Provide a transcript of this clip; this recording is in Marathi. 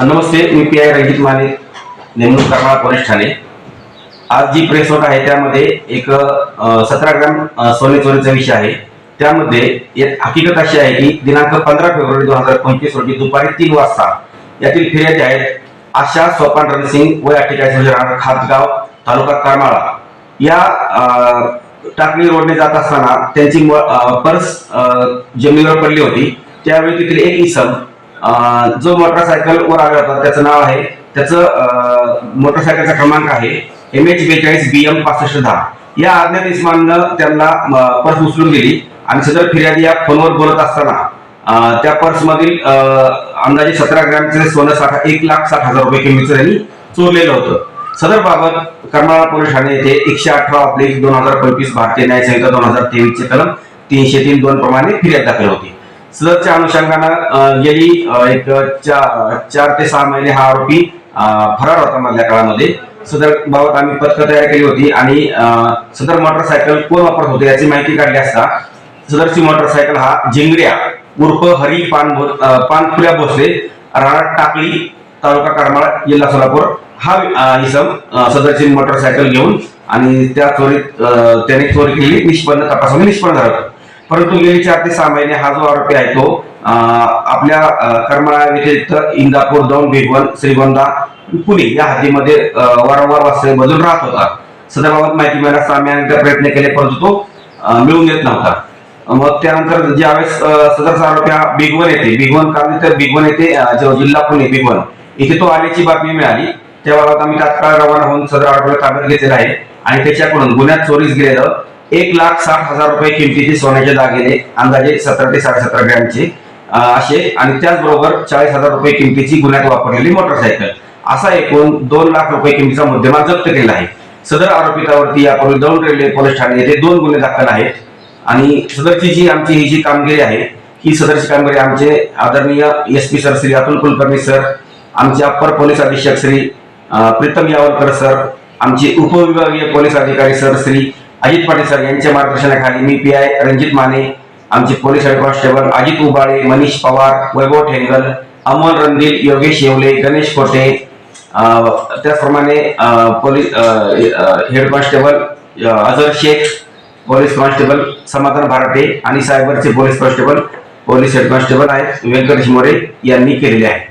नमस्ते मी पी आय रणजित माने नेमणूक करणारा पोलीस ठाणे. आज जी प्रेस नोट आहे त्यामध्ये एक सतरा ग्राम सोने चोरीचा विषय आहे. त्यामध्ये हकीकत अशी आहे की दिनांक पंधरा फेब्रुवारी दोन हजार पंचवीस रोजी दुपारी तीन वाजता यातील फिर्यादी आहेत आशा सोपान रणसिंग वय अठ्ठेचाळीस वर्ष राहणार खातगाव तालुका करमाळा. या टाकळी रोडने जात असताना त्यांची म- पर्स जमिनीवर पडली होती. त्यावेळी तिथले एक इसम जो मोटरसायकल वर आला होता त्याचं नाव आहे त्याचं मोटरसायकलचा क्रमांक आहे एम एच बेचाळीस बी एम पासष्ट दहा. या अज्ञात इस्माननं त्यांना पर्स उचलून दिली आणि सदर फिर्यादी या फोनवर बोलत असताना त्या पर्स मधील अंदाजे सतरा ग्रॅमचे सोनं साठा एक लाख साठ हजार रुपये किमतीचं त्यांनी चोरलेलं होतं. सदर बाबत करमाळा पोलीस ठाणे येथे एकशे अठरा ऑब्लिक दोन हजार पंचवीस भारतीय न्याय संहिता दोन हजार तेवीस चे कलम तीनशे तीन दोन प्रमाणे फिर्याद दाखल होती. सदरच्या अनुषंगानं गेली एक चार ते सहा महिने हा आरोपी फरार होता मधल्या काळामध्ये. सदर बाबत आम्ही पथकं तयार केली होती आणि सदर मोटरसायकल कोण वापरत होते याची माहिती काढली असता सदरची मोटरसायकल हा जिंगड्या उर्फ हरी पान पानफुल्या भोसले राणा टाकळी तालुका करमाळा जिल्हा सोलापूर हा अं, इसम सदरची मोटरसायकल घेऊन आणि त्या चोरीत त्याने चोरी केली निष्पन्न तपासून निष्पन्न झालं. परंतु गेली चार ते सहा महिने हा जो आरोपी आहे तो आपल्या अं, व्यतिरिक्त इंदापूर दौंड भिगवण श्रीगोंदा पुणे या हद्दीमध्ये वारंवार वास्तव्य बदलून राहत होता. सदरबाबत माहिती मिळण्यास आम्ही अनेकदा प्रयत्न केले परंतु तो मिळून येत नव्हता. मग त्यानंतर ज्यावेळेस सदरचा आरोपी हा भिगवण येते भिगवण काल तर भिगवण येते जिल्हा पुणे बिगवन इथे तो आल्याची बातमी मिळाली. त्या त्याबाबत आम्ही तात्काळ रवाना होऊन सदर आरोपीला ताब्यात घेतलेला आहे. आणि त्याच्याकडून गुन्ह्यात चोरीस गेलेलं एक लाख साठ हजार रुपये किमतीचे सोन्याचे दागिने अंदाजे सतरा ते साडेसतरा ग्रॅमचे असे आणि त्याचबरोबर चाळीस हजार रुपये किमतीची गुन्ह्यात वापरलेली मोटरसायकल. असा एकूण दोन लाख रुपये किमतीचा मुद्देमाल जप्त केला आहे. सदर आरोपितावरती यापूर्वी दौंड रेल्वे पोलीस ठाणे येथे दोन गुन्हे दाखल आहेत. आणि सदरची जी आमची ही जी कामगिरी आहे ही सदरची कामगिरी आमचे आदरणीय S P sir Shri Atul Kulkarni sir आमचे अप्पर पोलीस अधीक्षक श्री प्रीतम यावलकर सर आमचे उपविभागीय पोलीस अधिकारी सर श्री अजित पाटील सर यांच्या मार्गदर्शनाखाली मी पी आय रणजित माने आमचे police head constable Ajit Ubale Manish Pawar Vaibhav Thengal Amol Randil Yogesh Yewale Ganesh Kote त्याचप्रमाणे पोलीस हेड कॉन्स्टेबल अं, अझर शेख पोलीस कॉन्स्टेबल समाधान भारटे आणि सायबरचे police constable police head constable आहेत व्यंकटेश मोरे यांनी केलेले आहे.